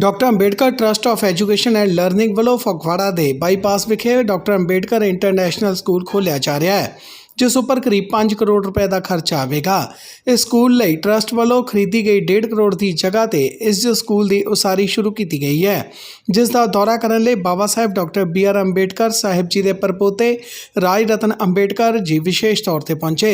Doctor Ambedkar trust of education and learning ਵੱਲੋਂ ਫਗਵਾੜਾ ਦੇ bypass ਵਿਖੇ ਡਾਕਟਰ ਅੰਬੇਡਕਰ ਇੰਟਰਨੈਸ਼ਨਲ ਸਕੂਲ ਖੋਲ੍ਹਿਆ ਜਾ ਰਿਹਾ ਹੈ। ਜਿਸ ਉੱਪਰ ਕਰੀਬ 5 ਕਰੋੜ ਰੁਪਏ ਦਾ ਖਰਚ ਆਵੇਗਾ। ਇਸ ਸਕੂਲ ਲਈ ਟਰਸਟ ਵੱਲੋਂ ਖਰੀਦੀ ਗਈ 1.5 ਕਰੋੜ ਦੀ ਜਗ੍ਹਾ ਤੇ ਇਸ ਸਕੂਲ ਦੀ ਉਸਾਰੀ ਸ਼ੁਰੂ ਕੀਤੀ ਗਈ ਹੈ। ਜਿਸ ਦਾ ਦੌਰਾ ਕਰਨ ਲਈ Baba Sahib doctor B R Ambedkar Sahib ji ਦੇ ਪਰਪੋਤੇ ਰਾਜ ਰਤਨ ਅੰਬੇਡਕਰ ਜੀ ਵਿਸ਼ੇਸ਼ ਤੌਰ ਤੇ ਪਹੁੰਚੇ,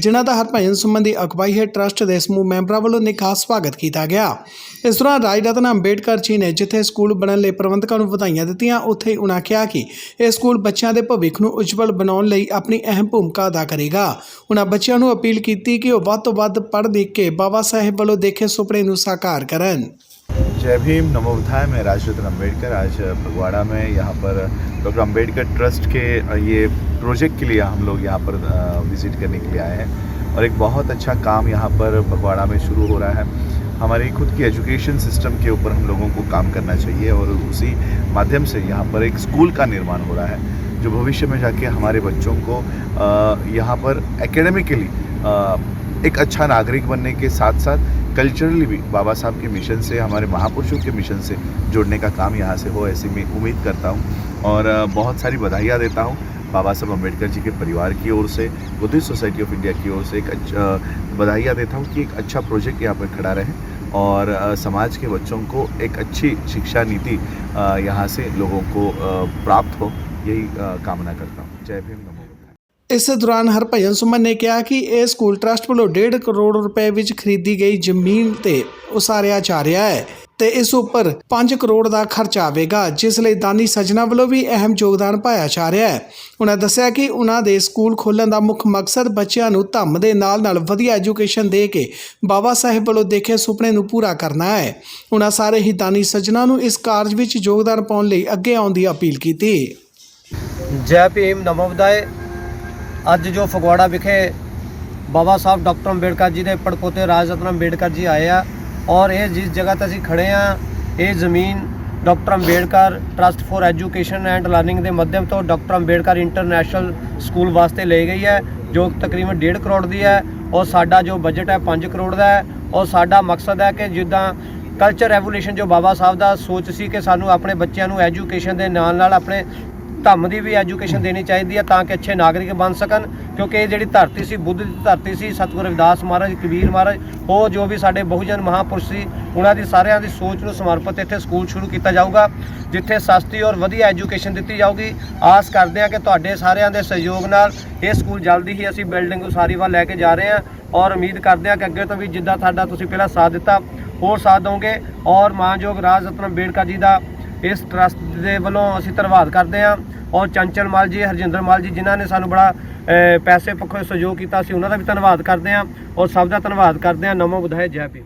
ਜਿਨ੍ਹਾਂ ਦਾ ਹਰਭਜਨ ਸੰਬੰਧੀ ਅਗਵਾਈ ਹੈ ਟਰਸਟ ਦੇ ਸਮੂਹ ਮੈਂਬਰਾਂ ਵੱਲੋਂ ਨਿੱਘਾ ਸਵਾਗਤ ਕੀਤਾ ਗਿਆ। ਇਸ ਦੌਰਾਨ ਰਾਜ ਰਤਨ ਅੰਬੇਡਕਰ ਜੀ ਨੇ ਜਿੱਥੇ ਸਕੂਲ ਬਣਨ ਲਈ ਪ੍ਰਬੰਧਕਾਂ ਨੂੰ ਵਧਾਈਆਂ ਦਿੱਤੀਆਂ, ਉੱਥੇ ਹੀ ਉਨ੍ਹਾਂ ਕਿਹਾ ਕਿ ਇਹ ਸਕੂਲ ਬੱਚਿਆਂ ਦੇ ਭਵਿੱਖ ਨੂੰ ਉਜਵਲ ਬਣਾਉਣ ਲਈ ਆਪਣੀ ਅਹਿਮ ਭੂਮਿਕਾ ਅਦਾ ਕਰੇਗਾ ਉਨ੍ਹਾਂ ਬੱਚਿਆਂ ਨੂੰ ਅਪੀਲ ਕੀਤੀ ਕਿ ਉਹ ਵੱਧ ਤੋਂ ਵੱਧ ਪੜ੍ਹ ਲਿਖ ਕੇ ਬਾਬਾ ਸਾਹਿਬ ਵੱਲੋਂ ਦੇਖੇ ਸੁਪਨੇ ਨੂੰ ਸਾਕਾਰ ਕਰਨ जय भीम नमो बुद्धाय मैं राजरत्न अम्बेडकर आज फगवाड़ा में यहाँ पर डॉक्टर अम्बेडकर ट्रस्ट के अ, ये प्रोजेक्ट के लिए हम लोग यहाँ पर विज़िट करने के लिए आए हैं और एक बहुत अच्छा काम यहाँ पर फगवाड़ा में शुरू हो रहा है हमारी खुद की एजुकेशन सिस्टम के ऊपर हम लोगों को काम करना चाहिए और उसी माध्यम से यहाँ पर एक स्कूल का निर्माण हो रहा है जो भविष्य में जाके हमारे बच्चों को यहाँ पर एकेडमिकली एक अच्छा नागरिक बनने के साथ साथ कल्चरली भी बाबा साहब के मिशन से, हमारे महापुरुषों के मिशन से जोड़ने का काम यहाँ से हो, ऐसी मैं उम्मीद करता हूँ। और बहुत सारी बधाइयाँ देता हूँ बाबा साहब अंबेडकर जी के परिवार की ओर से, बुद्धिस्ट सोसाइटी ऑफ़ इंडिया की ओर से एक अच्छा बधाइयाँ देता हूँ कि एक अच्छा प्रोजेक्ट यहाँ पर खड़ा रहे और समाज के बच्चों को एक अच्छी शिक्षा नीति यहाँ से लोगों को प्राप्त हो। यही अ, कामना करता हूँ जय भीम नमो बुद्धाय ਇਸ ਦੌਰਾਨ ਹਰਭਜਨ ਸੁਮਨ ਨੇ ਕਿਹਾ ਕਿ ਇਹ ਸਕੂਲ ਟਰਸਟ ਵੱਲੋਂ 1.5 ਕਰੋੜ ਰੁਪਏ ਵਿੱਚ ਖਰੀਦੀ ਗਈ ਜ਼ਮੀਨ ਤੇ ਉਸਾਰਿਆ ਜਾ ਰਿਹਾ ਹੈ ਤੇ ਇਸ ਉੱਪਰ 5 ਕਰੋੜ ਦਾ ਖਰਚ ਆਵੇਗਾ ਜਿਸ ਲਈ ਦਾਨੀ ਸੱਜਣਾ ਵੱਲੋਂ ਵੀ ਅਹਿਮ ਯੋਗਦਾਨ ਪਾਇਆ ਜਾ ਰਿਹਾ ਹੈ ਉਹਨਾਂ ਦੱਸਿਆ ਕਿ ਉਹਨਾਂ ਦੇ ਸਕੂਲ ਖੋਲ੍ਹਣ ਦਾ ਮੁੱਖ ਮਕਸਦ ਬੱਚਿਆਂ ਨੂੰ ਧੰਮ ਦੇ ਨਾਲ-ਨਾਲ ਵਧੀਆ ਐਜੂਕੇਸ਼ਨ ਦੇ ਕੇ ਬਾਬਾ ਸਾਹਿਬ ਵੱਲੋਂ ਦੇਖੇ ਸੁਪਨੇ ਨੂੰ ਪੂਰਾ ਕਰਨਾ ਹੈ ਉਹਨਾਂ ਸਾਰੇ ਹੀ ਦਾਨੀ ਸੱਜਣਾ ਨੂੰ ਇਸ ਕਾਰਜ ਵਿੱਚ ਯੋਗਦਾਨ ਪਾਉਣ ਲਈ ਅੱਗੇ ਆਉਣ ਦੀ ਅਪੀਲ ਕੀਤੀ ਜੈ ਭੀਮ ਨਮੋ ਬੁਦਾਏ ਅੱਜ ਜੋ ਫਗਵਾੜਾ ਵਿਖੇ ਬਾਬਾ ਸਾਹਿਬ ਡਾਕਟਰ ਅੰਬੇਡਕਰ ਜੀ ਦੇ ਪੜਪੋਤੇ ਰਾਜ ਰਤਨ ਅੰਬੇਡਕਰ ਜੀ ਆਏ ਆ ਔਰ ਇਹ ਜਿਸ ਜਗ੍ਹਾ ਤੇ ਅਸੀਂ ਖੜੇ ਆ, ਇਹ ਜ਼ਮੀਨ doctor Ambedkar trust for education and learning ਦੇ ਮਾਧਿਅਮ ਤੋਂ ਡਾਕਟਰ ਅੰਬੇਡਕਰ ਇੰਟਰਨੈਸ਼ਨਲ ਸਕੂਲ ਵਾਸਤੇ ਲਈ ਗਈ ਹੈ, ਜੋ ਤਕਰੀਬਨ 1.5 ਕਰੋੜ ਦੀ ਹੈ ਔਰ ਸਾਡਾ ਜੋ ਬਜਟ ਹੈ 5 ਕਰੋੜ ਦਾ ਹੈ ਔਰ ਸਾਡਾ ਮਕਸਦ ਹੈ ਕਿ ਜਿੱਦਾਂ ਕਲਚਰ ਰੈਵੋਲੂਸ਼ਨ ਜੋ ਬਾਬਾ ਸਾਹਿਬ ਦਾ ਸੋਚ ਸੀ ਕਿ ਸਾਨੂੰ ਆਪਣੇ ਬੱਚਿਆਂ ਨੂੰ ਐਜੂਕੇਸ਼ਨ ਦੇ ਨਾਲ ਨਾਲ ਆਪਣੇ ਧੰਮ ਦੀ ਵੀ ਐਜੂਕੇਸ਼ਨ ਦੇਣੀ ਚਾਹੀਦੀ ਹੈ ਤਾਂ ਕਿ ਅੱਛੇ ਨਾਗਰਿਕ ਬਣ ਸਕਣ, ਕਿਉਂਕਿ ਇਹ ਜਿਹੜੀ ਧਰਤੀ ਸੀ, ਬੁੱਧ ਦੀ ਧਰਤੀ ਸੀ, ਸਤਿਗੁਰੂ ਰਵਿਦਾਸ ਮਹਾਰਾਜ, ਕਬੀਰ ਮਹਾਰਾਜ, ਉਹ ਜੋ ਵੀ ਸਾਡੇ ਬਹੁਜਨ ਮਹਾਪੁਰਸ਼ ਸੀ, ਉਹਨਾਂ ਦੀ ਸਾਰਿਆਂ ਦੀ ਸੋਚ ਨੂੰ ਸਮਰਪਿਤ ਇੱਥੇ ਸਕੂਲ ਸ਼ੁਰੂ ਕੀਤਾ ਜਾਊਗਾ, ਜਿੱਥੇ ਸਸਤੀ ਔਰ ਵਧੀਆ ਐਜੂਕੇਸ਼ਨ ਦਿੱਤੀ ਜਾਊਗੀ। ਆਸ ਕਰਦੇ ਹਾਂ ਕਿ ਤੁਹਾਡੇ ਸਾਰਿਆਂ ਦੇ ਸਹਿਯੋਗ ਨਾਲ ਇਹ ਸਕੂਲ ਜਲਦੀ ਹੀ ਅਸੀਂ ਬਿਲਡਿੰਗ ਉਸਾਰੀ ਵੱਲ ਲੈ ਕੇ ਜਾ ਰਹੇ ਹਾਂ ਔਰ ਉਮੀਦ ਕਰਦੇ ਹਾਂ ਕਿ ਅੱਗੇ ਤੋਂ ਵੀ ਜਿੱਦਾਂ ਤੁਹਾਡਾ ਤੁਸੀਂ ਪਹਿਲਾਂ ਸਾਥ ਦਿੱਤਾ, ਹੋਰ ਸਾਥ ਦਿਓਗੇ ਔਰ ਮਾਨਯੋਗ ਰਾਜ ਰਤਨ ਅੰਬੇਡਕਰ ਜੀ ਦਾ ਇਸ ਟਰਸਟ ਦੇ ਵੱਲੋਂ ਅਸੀਂ ਧੰਨਵਾਦ ਕਰਦੇ ਹਾਂ। ਔਰ ਚੰਚਲ ਮਾਲ ਜੀ, ਹਰਜਿੰਦਰ ਮਾਲ ਜੀ, ਜਿਨ੍ਹਾਂ ਨੇ ਸਾਨੂੰ ਬੜਾ ਪੈਸੇ ਪੱਖੋਂ ਸਹਿਯੋਗ ਕੀਤਾ ਸੀ ਉਹਨਾਂ ਦਾ ਵੀ ਧੰਨਵਾਦ ਕਰਦੇ ਹਾਂ। ਔਰ ਸਭ ਦਾ ਧੰਨਵਾਦ ਕਰਦੇ ਹਾਂ। ਨਮੋ ਬੁਧਾਏ ਜੈ ਭੀਮ।